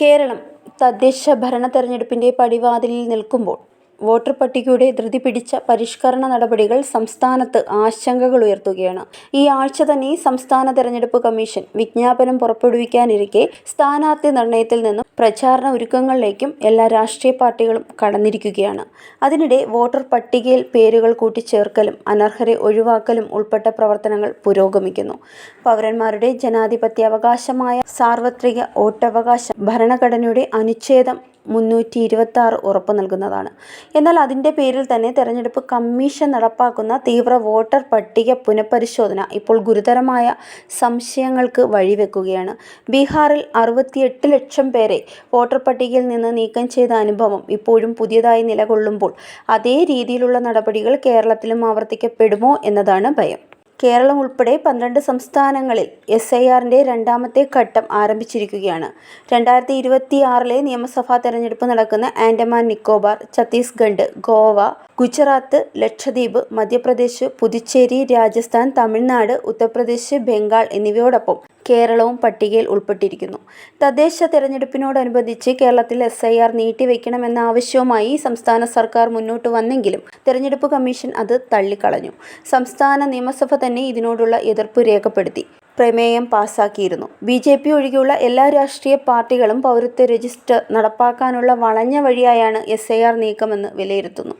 കേരളം തദ്ദേശ ഭരണ തെരഞ്ഞെടുപ്പിന്റെ പടിവാതിലിൽ നിൽക്കുമ്പോൾ വോട്ടർ പട്ടികയുടെ ധൃതി പിടിച്ച പരിഷ്കരണ നടപടികൾ സംസ്ഥാനത്ത് ആശങ്കകൾ ഉയർത്തുകയാണ്. ഈ ആഴ്ച തന്നെ സംസ്ഥാന തെരഞ്ഞെടുപ്പ് കമ്മീഷൻ വിജ്ഞാപനം പുറപ്പെടുവിക്കാനിരിക്കെ സ്ഥാനാർത്ഥി നിർണയത്തിൽ നിന്നും പ്രചാരണ ഒരുക്കങ്ങളിലേക്കും എല്ലാ രാഷ്ട്രീയ പാർട്ടികളും കടന്നിരിക്കുകയാണ്. അതിനിടെ വോട്ടർ പട്ടികയിൽ പേരുകൾ കൂട്ടിച്ചേർക്കലും അനർഹരെ ഒഴിവാക്കലും ഉൾപ്പെട്ട പ്രവർത്തനങ്ങൾ പുരോഗമിക്കുന്നു. പൗരന്മാരുടെ ജനാധിപത്യാവകാശമായ സാർവത്രിക വോട്ടവകാശം ഭരണഘടനയുടെ അനുച്ഛേദം മുന്നൂറ്റി ഇരുപത്തി ആറ് ഉറപ്പു നൽകുന്നതാണ് എന്നാൽ അതിന്റെ പേരിൽ തന്നെ തെരഞ്ഞെടുപ്പ് കമ്മീഷൻ നടപ്പാക്കുന്ന തീവ്ര വോട്ടർ പട്ടിക പുനഃപരിശോധന ഇപ്പോൾ ഗുരുതരമായ സംശയങ്ങൾക്ക് വഴിവെക്കുകയാണ്. ബീഹാറിൽ അറുപത്തിയെട്ട് ലക്ഷം പേരെ വോട്ടർ പട്ടികയിൽ നിന്ന് നീക്കം ചെയ്ത അനുഭവം ഇപ്പോഴും പുതിയതായി നിലകൊള്ളുമ്പോൾ അതേ രീതിയിലുള്ള നടപടികൾ കേരളത്തിലും ആവർത്തിക്കപ്പെടുമോ എന്നതാണ് ഭയം. കേരളം ഉൾപ്പെടെ പന്ത്രണ്ട് സംസ്ഥാനങ്ങളിൽ എസ് ഐ ആറിന്റെ രണ്ടാമത്തെ ഘട്ടം ആരംഭിച്ചിരിക്കുകയാണ്. രണ്ടായിരത്തി ഇരുപത്തി ആറിലെ നിയമസഭാ തെരഞ്ഞെടുപ്പ് നടക്കുന്ന ആൻഡമാൻ നിക്കോബാർ ഛത്തീസ്ഗഡ് ഗോവ ഗുജറാത്ത് ലക്ഷദ്വീപ് മധ്യപ്രദേശ് പുതുച്ചേരി രാജസ്ഥാൻ തമിഴ്നാട് ഉത്തർപ്രദേശ് ബംഗാൾ എന്നിവയോടൊപ്പം കേരളവും പട്ടികയിൽ ഉൾപ്പെട്ടിരിക്കുന്നു. തദ്ദേശ തെരഞ്ഞെടുപ്പിനോടനുബന്ധിച്ച് കേരളത്തിൽ എസ് ഐ ആർ നീട്ടിവെക്കണമെന്ന ആവശ്യവുമായി സംസ്ഥാന സർക്കാർ മുന്നോട്ട് വന്നെങ്കിലും തെരഞ്ഞെടുപ്പ് കമ്മീഷൻ അത് തള്ളിക്കളഞ്ഞു. സംസ്ഥാന നിയമസഭ തന്നെ ഇതിനോടുള്ള എതിർപ്പ് രേഖപ്പെടുത്തി. പ്രമേയം പാസാക്കിയിരുന്നു. ബി ജെ പി ഒഴികെയുള്ള എല്ലാ രാഷ്ട്രീയ പാർട്ടികളും പൗരത്വ രജിസ്റ്റർ നടപ്പാക്കാനുള്ള വളഞ്ഞ വഴിയായാണ് എസ് ഐ ആർ നീക്കമെന്ന് വിലയിരുത്തുന്നു.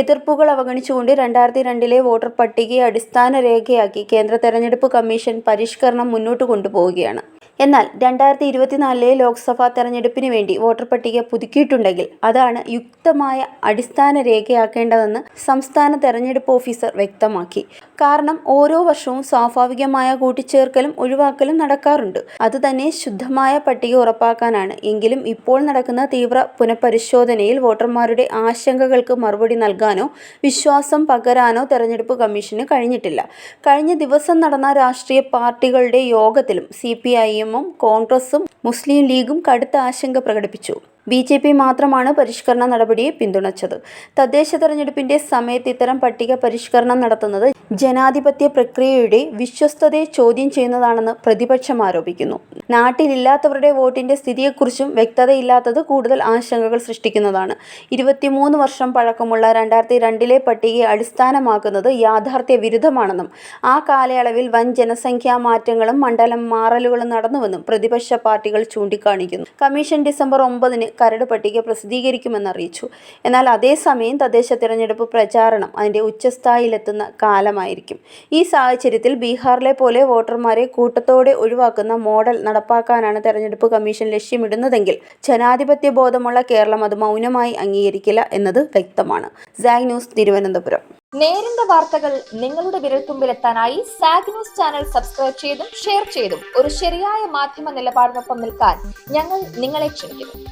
എതിർപ്പുകൾ അവഗണിച്ചുകൊണ്ട് രണ്ടായിരത്തി രണ്ടിലെ വോട്ടർ പട്ടികയെ അടിസ്ഥാന രേഖയാക്കി കേന്ദ്ര തെരഞ്ഞെടുപ്പ് കമ്മീഷൻ പരിഷ്കരണം മുന്നോട്ട് കൊണ്ടുപോവുകയാണ്. എന്നാൽ രണ്ടായിരത്തി ഇരുപത്തിനാലിലെ ലോക്സഭാ തെരഞ്ഞെടുപ്പിന് വേണ്ടി വോട്ടർ പട്ടിക പുതുക്കിയിട്ടുണ്ടെങ്കിൽ അതാണ് യുക്തമായ അടിസ്ഥാന രേഖയാക്കേണ്ടതെന്ന് സംസ്ഥാന തെരഞ്ഞെടുപ്പ് ഓഫീസർ വ്യക്തമാക്കി. കാരണം ഓരോ വർഷവും സ്വാഭാവികമായ കൂട്ടിച്ചേർക്കലും ഒഴിവാക്കലും നടക്കാറുണ്ട്. അതുതന്നെ ശുദ്ധമായ പട്ടിക ഉറപ്പാക്കാനാണ്. എങ്കിലും ഇപ്പോൾ നടക്കുന്ന തീവ്ര പുനഃപരിശോധനയിൽ വോട്ടർമാരുടെ ആശങ്കകൾക്ക് മറുപടി നൽകാനോ വിശ്വാസം പകരാനോ തെരഞ്ഞെടുപ്പ് കമ്മീഷന് കഴിഞ്ഞിട്ടില്ല. കഴിഞ്ഞ ദിവസം നടന്ന രാഷ്ട്രീയ പാർട്ടികളുടെ യോഗത്തിലും സി പി ഐ എമ്മും കോൺഗ്രസും മുസ്ലിം ലീഗും കടുത്ത ആശങ്ക പ്രകടിപ്പിച്ചു. ബി ജെ പി മാത്രമാണ് പരിഷ്കരണ നടപടിയെ പിന്തുണച്ചത്. തദ്ദേശ തെരഞ്ഞെടുപ്പിന്റെ സമയത്ത് ഇത്തരം പട്ടിക പരിഷ്കരണം നടത്തുന്നത് ജനാധിപത്യ പ്രക്രിയയുടെ വിശ്വസ്തതയെ ചോദ്യം ചെയ്യുന്നതാണെന്ന് പ്രതിപക്ഷം ആരോപിക്കുന്നു. നാട്ടിലില്ലാത്തവരുടെ വോട്ടിന്റെ സ്ഥിതിയെക്കുറിച്ചും വ്യക്തതയില്ലാത്തത് കൂടുതൽ ആശങ്കകൾ സൃഷ്ടിക്കുന്നതാണ്. ഇരുപത്തിമൂന്ന് വർഷം പഴക്കമുള്ള രണ്ടായിരത്തി രണ്ടിലെ പട്ടികയെ അടിസ്ഥാനമാക്കുന്നത് യാഥാർത്ഥ്യ വിരുദ്ധമാണെന്നും ആ കാലയളവിൽ വൻ ജനസംഖ്യാ മാറ്റങ്ങളും മണ്ഡലം മാറലുകളും നടന്നുവെന്നും പ്രതിപക്ഷ പാർട്ടികൾ ചൂണ്ടിക്കാണിക്കുന്നു. കമ്മീഷൻ ഡിസംബർ ഒമ്പതിന് കരട് പട്ടിക പ്രസിദ്ധീകരിക്കുമെന്ന് അറിയിച്ചു. എന്നാൽ അതേസമയം തദ്ദേശ തിരഞ്ഞെടുപ്പ് പ്രചാരണം അതിന്റെ ഉച്ചസ്ഥായിലെത്തുന്ന കാലമായിരിക്കും. ഈ സാഹചര്യത്തിൽ ബീഹാറിലെ പോലെ വോട്ടർമാരെ കൂട്ടത്തോടെ ഒഴിവാക്കുന്ന മോഡൽ നടപ്പാക്കാനാണ് തെരഞ്ഞെടുപ്പ് കമ്മീഷൻ ലക്ഷ്യമിടുന്നതെങ്കിൽ ജനാധിപത്യ ബോധമുള്ള കേരളം അത് മൗനമായി അംഗീകരിക്കില്ല എന്നത് വ്യക്തമാണ്. സാഗ് ന്യൂസ് തിരുവനന്തപുരം. നേരിന്റെ വാർത്തകൾ നിങ്ങളുടെ വിരൽത്തുമ്പിലെത്താനായി സാഗ് ന്യൂസ് ചാനൽ സബ്സ്ക്രൈബ് ചെയ്തും ഷെയർ ചെയ്തും ഒരു ശരിയായ മാധ്യമ നിലപാടിനൊപ്പം നിൽക്കാൻ ഞങ്ങൾ നിങ്ങളെ ക്ഷണിക്കുന്നു.